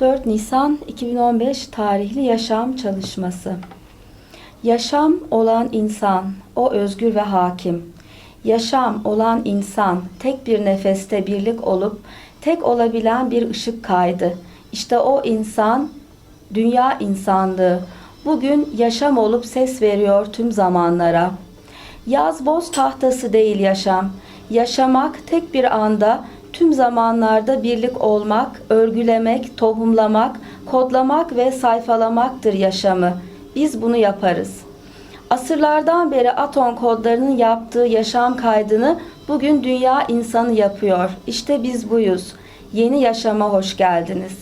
4 Nisan 2015 tarihli yaşam çalışması. Yaşam olan insan, o özgür ve hakim. Yaşam olan insan, tek bir nefeste birlik olup, tek olabilen bir ışık kaydı. İşte o insan, dünya insanlığı. Bugün yaşam olup ses veriyor tüm zamanlara. Yaz boz tahtası değil yaşam. Yaşamak tek bir anda tüm zamanlarda birlik olmak, örgülemek, tohumlamak, kodlamak ve sayfalamaktır yaşamı. Biz bunu yaparız. Asırlardan beri atom kodlarının yaptığı yaşam kaydını bugün dünya insanı yapıyor. İşte biz buyuz. Yeni yaşama hoş geldiniz.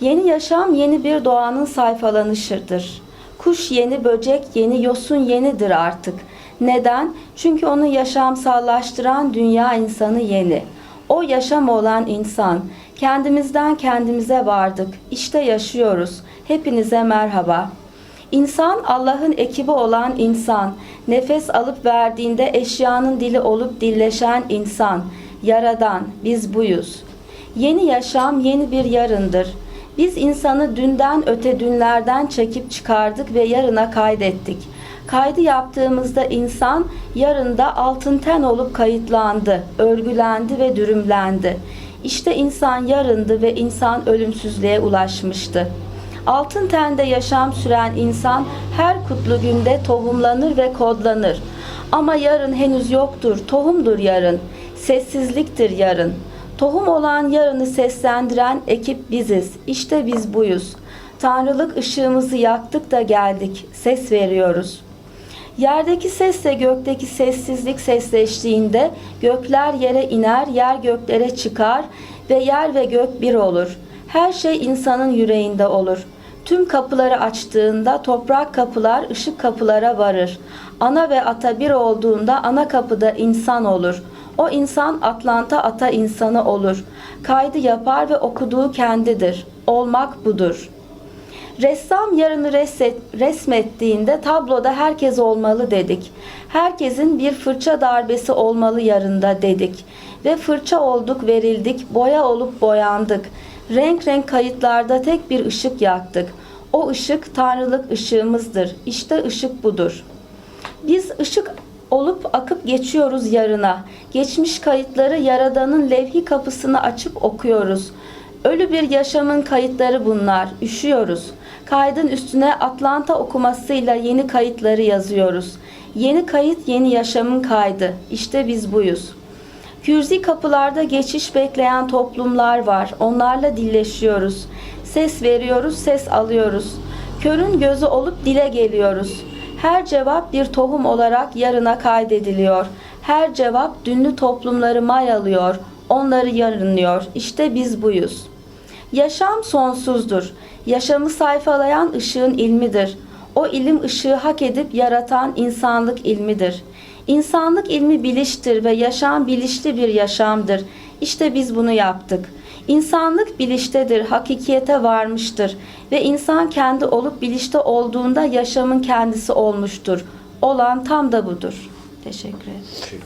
Yeni yaşam yeni bir doğanın sayfalanışıdır. Kuş yeni, böcek yeni, yosun yenidir artık. Neden? Çünkü onu yaşamsallaştıran dünya insanı yeni. O yaşam olan insan. Kendimizden kendimize vardık. İşte yaşıyoruz. Hepinize merhaba. İnsan Allah'ın ekibi olan insan. Nefes alıp verdiğinde eşyanın dili olup dilleşen insan. Yaradan biz buyuz. Yeni yaşam yeni bir yarındır. Biz insanı dünden öte dünlerden çekip çıkardık ve yarına kaydettik. Kaydı yaptığımızda insan yarında altın ten olup kayıtlandı, örgülendi ve dürümlendi. İşte insan yarındı ve insan ölümsüzlüğe ulaşmıştı. Altın tende yaşam süren insan her kutlu günde tohumlanır ve kodlanır. Ama yarın henüz yoktur, tohumdur yarın. Sessizliktir yarın. Tohum olan yarını seslendiren ekip biziz. İşte biz buyuz. Tanrılık ışığımızı yaktık da geldik. Ses veriyoruz. Yerdeki sesle gökteki sessizlik sesleştiğinde gökler yere iner, yer göklere çıkar ve yer ve gök bir olur. Her şey insanın yüreğinde olur. Tüm kapıları açtığında toprak kapılar ışık kapılara varır. Ana ve ata bir olduğunda ana kapıda insan olur. O insan Atlanta ata insanı olur. Kaydı yapar ve okuduğu kendidir. Olmak budur.'' Ressam yarını resset, resmettiğinde tabloda herkes olmalı dedik. Herkesin bir fırça darbesi olmalı yarında dedik. Ve fırça olduk verildik, boya olup boyandık. Renk renk kayıtlarda tek bir ışık yaktık. O ışık tanrılık ışığımızdır. İşte ışık budur. Biz ışık olup akıp geçiyoruz yarına. Geçmiş kayıtları Yaradan'ın levhi kapısını açıp okuyoruz. Ölü bir yaşamın kayıtları bunlar. Üşüyoruz. Kaydın üstüne Atlanta okumasıyla yeni kayıtları yazıyoruz. Yeni kayıt yeni yaşamın kaydı. İşte biz buyuz. Kürzi kapılarda geçiş bekleyen toplumlar var. Onlarla dilleşiyoruz. Ses veriyoruz, ses alıyoruz. Körün gözü olup dile geliyoruz. Her cevap bir tohum olarak yarına kaydediliyor. Her cevap dünlü toplumları mayalıyor. Onları yarınlıyor. İşte biz buyuz. Yaşam sonsuzdur. Yaşamı sayfalayan ışığın ilmidir. O ilim ışığı hak edip yaratan insanlık ilmidir. İnsanlık ilmi biliştir ve yaşam bilişli bir yaşamdır. İşte biz bunu yaptık. İnsanlık biliştedir, hakikiyete varmıştır ve insan kendi olup bilişte olduğunda yaşamın kendisi olmuştur. Olan tam da budur. Teşekkür ederim.